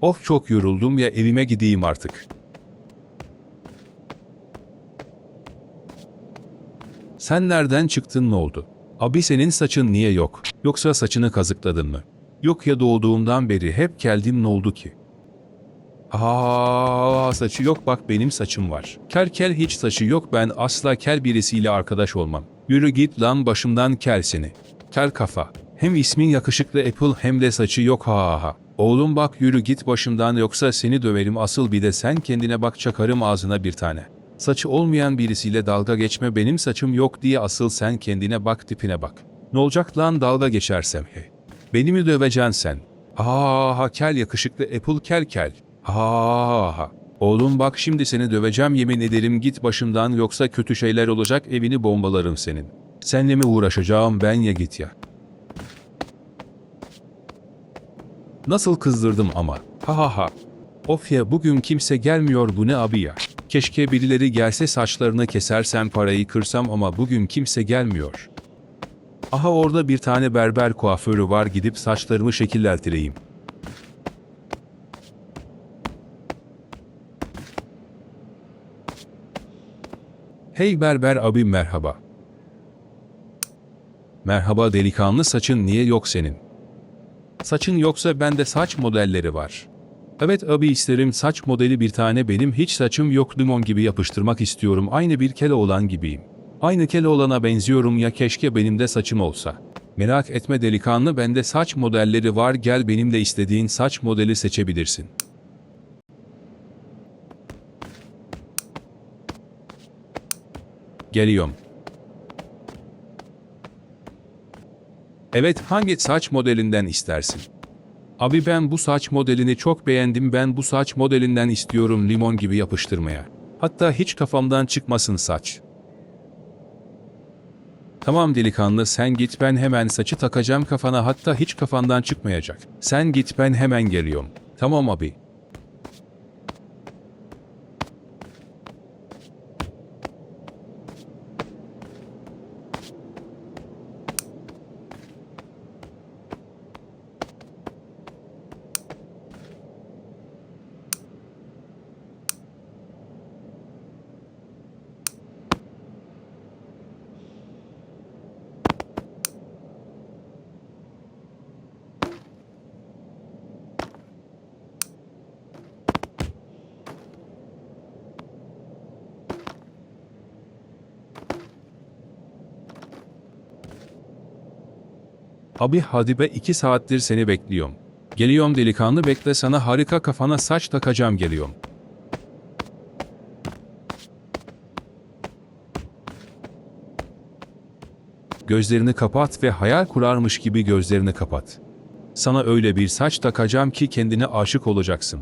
Of çok yoruldum ya evime gideyim artık. Sen nereden çıktın ne oldu? Abi senin saçın niye yok? Yoksa saçını kazıkladın mı? Yok ya doğduğumdan beri hep geldim ne oldu ki? Aa saçı yok bak benim saçım var. Kel kel hiç saçı yok ben asla kel birisiyle arkadaş olmam. Yürü git lan başımdan kel seni. Kel kafa. Hem ismin yakışıklı Apple hem de saçı yok ha ha ha. Oğlum bak yürü git başımdan yoksa seni döverim asıl bir de sen kendine bak çakarım ağzına bir tane. Saçı olmayan birisiyle dalga geçme benim saçım yok diye asıl sen kendine bak tipine bak. Ne olacak lan dalga geçersem he. Beni mi döveceksin sen? Ha ha kel yakışıklı Apple kel kel. Ha ha. Oğlum bak şimdi seni döveceğim yemin ederim git başımdan yoksa kötü şeyler olacak evini bombalarım senin. Senle mi uğraşacağım ben ya git ya. Nasıl kızdırdım ama. Ha ha ha. Of ya bugün kimse gelmiyor bu ne abi ya. Keşke birileri gelse saçlarını kesersem parayı kırsam ama bugün kimse gelmiyor. Aha orada bir tane berber kuaförü var gidip saçlarımı şekillendireyim. Hey berber abi merhaba. Merhaba delikanlı saçın niye yok senin? Saçın yoksa bende saç modelleri var. Evet abi isterim saç modeli bir tane benim hiç saçım yok limon gibi yapıştırmak istiyorum aynı bir Keloğlan gibiyim. Aynı Keloğlan'a benziyorum ya keşke benim de saçım olsa. Merak etme delikanlı bende saç modelleri var gel benimle istediğin saç modeli seçebilirsin. Geliyorum. Evet hangi saç modelinden istersin? Abi ben bu saç modelini çok beğendim ben bu saç modelinden istiyorum limon gibi yapıştırmaya. Hatta hiç kafamdan çıkmasın saç. Tamam delikanlı sen git ben hemen saçı takacağım kafana hatta hiç kafandan çıkmayacak. Sen git ben hemen geliyorum. Tamam abi. Abi hadi be iki saattir seni bekliyorum. Geliyorum delikanlı bekle sana harika kafana saç takacağım geliyorum. Gözlerini kapat ve hayal kurarmış gibi gözlerini kapat. Sana öyle bir saç takacağım ki kendine aşık olacaksın.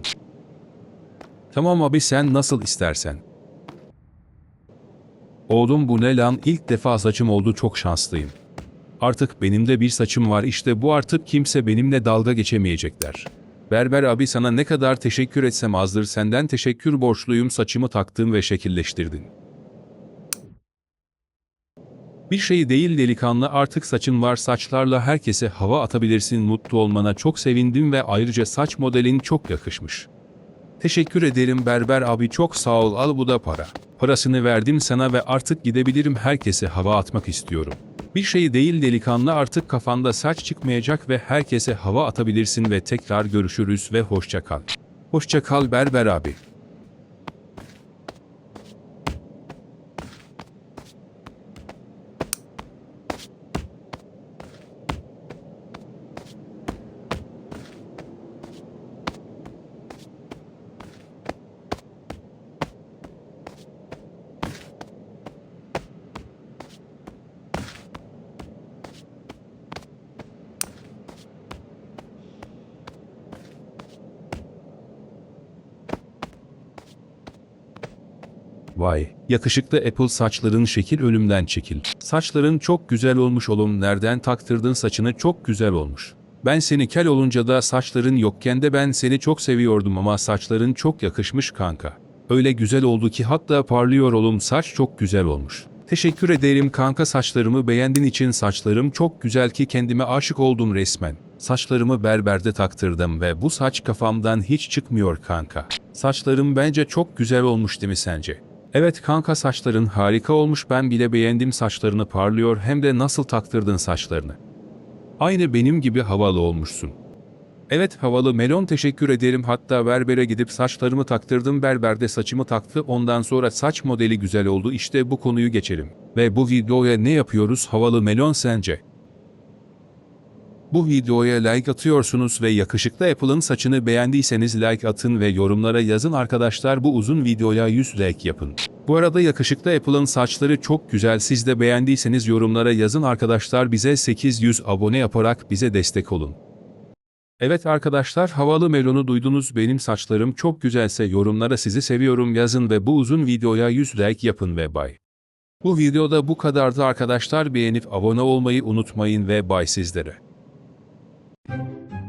Tamam abi sen nasıl istersen. Oğlum bu ne lan ilk defa saçım oldu çok şanslıyım. Artık benim de bir saçım var işte bu artık kimse benimle dalga geçemeyecekler. Berber abi sana ne kadar teşekkür etsem azdır senden teşekkür borçluyum saçımı taktın ve şekilleştirdin. Bir şey değil delikanlı artık saçın var saçlarla herkese hava atabilirsin mutlu olmana çok sevindim ve ayrıca saç modelin çok yakışmış. Teşekkür ederim berber abi çok sağ ol al bu da para. Parasını verdim sana ve artık gidebilirim herkese hava atmak istiyorum. Bir şey değil delikanlı artık kafanda saç çıkmayacak ve herkese hava atabilirsin ve tekrar görüşürüz ve hoşça kal. Hoşça kal berber abi. Vay, yakışıklı Apple saçların şekil ölümden çekil. Saçların çok güzel olmuş oğlum nereden taktırdın saçını çok güzel olmuş. Ben seni kel olunca da saçların yokken de ben seni çok seviyordum ama saçların çok yakışmış kanka. Öyle güzel oldu ki hatta parlıyor oğlum saç çok güzel olmuş. Teşekkür ederim kanka saçlarımı beğendiğin için saçlarım çok güzel ki kendime aşık oldum resmen. Saçlarımı berberde taktırdım ve bu saç kafamdan hiç çıkmıyor kanka. Saçlarım bence çok güzel olmuş değil mi sence? Evet kanka saçların harika olmuş ben bile beğendim saçlarını parlıyor hem de nasıl taktırdın saçlarını. Aynı benim gibi havalı olmuşsun. Evet havalı melon teşekkür ederim hatta berbere gidip saçlarımı taktırdım berberde saçımı taktı ondan sonra saç modeli güzel oldu işte bu konuyu geçelim. Ve bu videoya ne yapıyoruz havalı melon sence? Bu videoya like atıyorsunuz ve yakışıklı Apple'ın saçını beğendiyseniz like atın ve yorumlara yazın arkadaşlar bu uzun videoya 100 like yapın. Bu arada yakışıklı Apple'ın saçları çok güzel siz de beğendiyseniz yorumlara yazın arkadaşlar bize 800 abone yaparak bize destek olun. Evet arkadaşlar havalı melonu duydunuz benim saçlarım çok güzelse yorumlara sizi seviyorum yazın ve bu uzun videoya 100 like yapın ve bay. Bu videoda bu kadardı arkadaşlar beğenip abone olmayı unutmayın ve bay sizlere. Thank you.